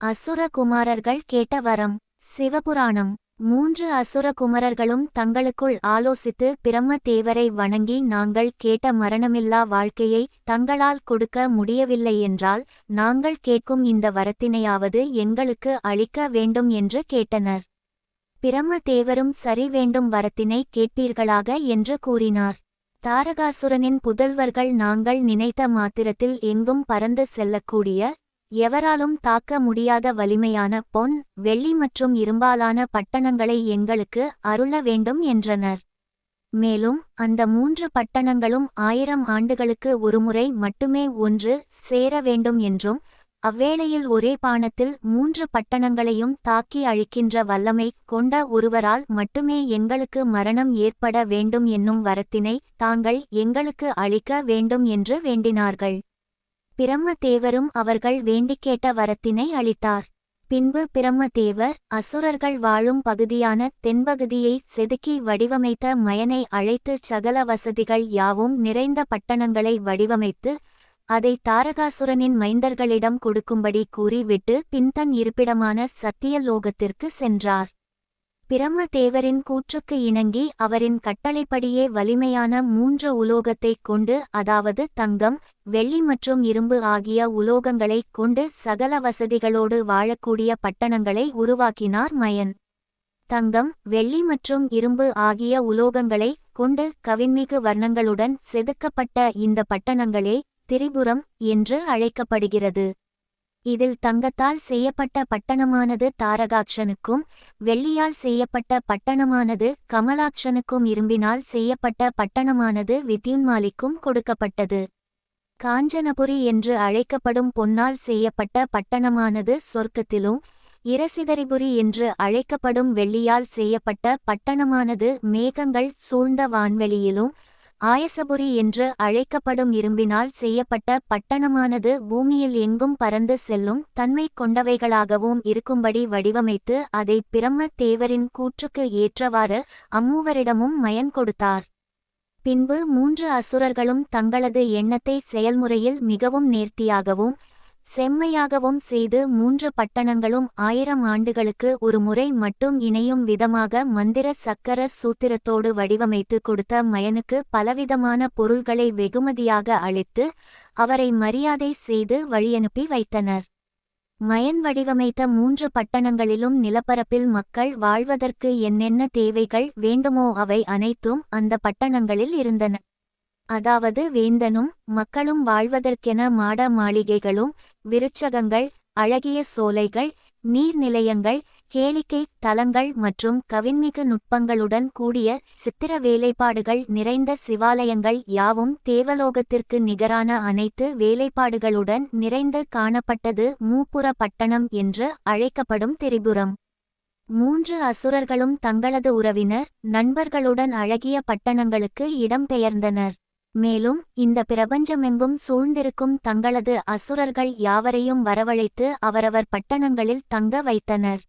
அசுர குமாரர்கள் கேட்ட வரம். சிவபுராணம். மூன்று அசுர குமரர்களும் தங்களுக்குள் ஆலோசித்து பிரம்ம தேவரை வணங்கி நாங்கள் கேட்ட மரணமில்லா வாழ்க்கையை தங்களால் கொடுக்க முடியவில்லை என்றால் நாங்கள் கேட்கும் இந்த வரத்தினையாவது எங்களுக்கு அளிக்க வேண்டும் என்று கேட்டனர். பிரம்ம தேவரும் சரி வேண்டும் வரத்தினை கேட்பீர்களாக என்று கூறினார். தாரகாசுரனின் புதல்வர்கள் நாங்கள் நினைத்த மாத்திரத்தில் எங்கும் பறந்து செல்லக்கூடிய எவராலும் தாக்க முடியாத வலிமையான பொன் வெள்ளி மற்றும் இரும்பாலான பட்டணங்களை எங்களுக்கு அருள வேண்டும் என்றனர். மேலும் அந்த மூன்று பட்டணங்களும் ஆயிரம் ஆண்டுகளுக்கு ஒருமுறை மட்டுமே ஒன்று சேர வேண்டும் என்றும் அவ்வேளையில் ஒரே பானத்தில் மூன்று பட்டணங்களையும் தாக்கி அழிக்கின்ற வல்லமை கொண்ட ஒருவரால் மட்டுமே எங்களுக்கு மரணம் ஏற்பட வேண்டும் என்னும் வரத்தினை தாங்கள் எங்களுக்கு அளிக்க வேண்டும் என்று வேண்டினார்கள். பிரம்மதேவரும் அவர்கள் வேண்டிக்கேட்ட வரத்தினை அளித்தார். பின்பு பிரம்மதேவர் அசுரர்கள் வாழும் பகுதியான தென்பகுதியை செதுக்கி வடிவமைத்த மயனை அழைத்து சகல வசதிகள் யாவும் நிறைந்த பட்டணங்களை வடிவமைத்து அதை தாரகாசுரனின் மைந்தர்களிடம் கொடுக்கும்படி கூறிவிட்டு பின்தன் இருப்பிடமான சத்தியலோகத்திற்கு சென்றார். பிரம்மதேவரின் கூற்றுக்கு இணங்கி அவரின் கட்டளைப்படியே வலிமையான மூன்று உலோகத்தைக் கொண்டு அதாவது தங்கம் வெள்ளி மற்றும் இரும்பு ஆகிய உலோகங்களைக் கொண்டு சகல வசதிகளோடு வாழக்கூடிய பட்டணங்களை உருவாக்கினார் மயன். தங்கம் வெள்ளி மற்றும் இரும்பு ஆகிய உலோகங்களை கொண்டு கவின்மிகு வர்ணங்களுடன் செதுக்கப்பட்ட இந்த பட்டணங்களே திரிபுரம் என்று அழைக்கப்படுகிறது. இதில் தங்கத்தால் செய்யப்பட்ட பட்டணமானது தாரகாட்சனுக்கும் வெள்ளியால் செய்யப்பட்ட பட்டணமானது கமலாட்சனுக்கும் இரும்பினால் செய்யப்பட்ட பட்டணமானது வித்யுன்மாலிக்கும் கொடுக்கப்பட்டது. காஞ்சனபுரி என்று அழைக்கப்படும் பொன்னால் செய்யப்பட்ட பட்டணமானது சொர்க்கத்திலும் இரசிதரிபுரி என்று அழைக்கப்படும் வெள்ளியால் செய்யப்பட்ட பட்டணமானது மேகங்கள் சூழ்ந்த வான்வெளியிலும் ஆயசபுரி என்று அழைக்கப்படும் இரும்பினால் செய்யப்பட்ட பட்டணமானது பூமியில் எங்கும் பறந்து செல்லும் தன்மை கொண்டவைகளாகவும் இருக்கும்படி வடிவமைத்து அதை பிரம்ம தேவரின் கூற்றுக்கு ஏற்றவாறு அம்மூவரிடமும் மயன் கொடுத்தார். பின்பு மூன்று அசுரர்களும் தங்களது எண்ணத்தை செயல்முறையில் மிகவும் நேர்த்தியாகவும் செம்மையாகவும் செய்து மூன்று பட்டணங்களும் ஆயிரம் ஆண்டுகளுக்கு ஒரு முறை மட்டும் இணையும் விதமாக மந்திர சக்கர சூத்திரத்தோடு வடிவமைத்து கொடுத்த மயனுக்கு பலவிதமான பொருள்களை வெகுமதியாக அளித்து அவரை மரியாதை செய்து வழியனுப்பி வைத்தனர். மயன் வடிவமைத்த மூன்று பட்டணங்களிலும் நிலப்பரப்பில் மக்கள் வாழ்வதற்கு என்னென்ன தேவைகள் வேண்டுமோ அவை அனைத்தும் அந்த பட்டணங்களில் இருந்தன. அதாவது வேந்தனும் மக்களும் வாழ்வதற்கென மாட மாளிகைகளும் விருட்சகங்கள் அழகிய சோலைகள் நீர்நிலையங்கள் கேளிக்கை தலங்கள் மற்றும் கவின்மிகு நுட்பங்களுடன் கூடிய சித்திர வேலைப்பாடுகள் நிறைந்த சிவாலயங்கள் யாவும் தேவலோகத்திற்கு நிகரான அனைத்து வேலைப்பாடுகளுடன் நிறைந்து காணப்பட்டது மூப்புற பட்டணம் என்று அழைக்கப்படும் திரிபுரம். மூன்று அசுரர்களும் தங்களது உறவினர் நண்பர்களுடன் அழகிய பட்டணங்களுக்கு இடம்பெயர்ந்தனர். மேலும் இந்த பிரபஞ்சமெங்கும் சூழ்ந்திருக்கும் தங்களது அசுரர்கள் யாவரையும் வரவழைத்து அவரவர் பட்டணங்களில் தங்க வைத்தனர்.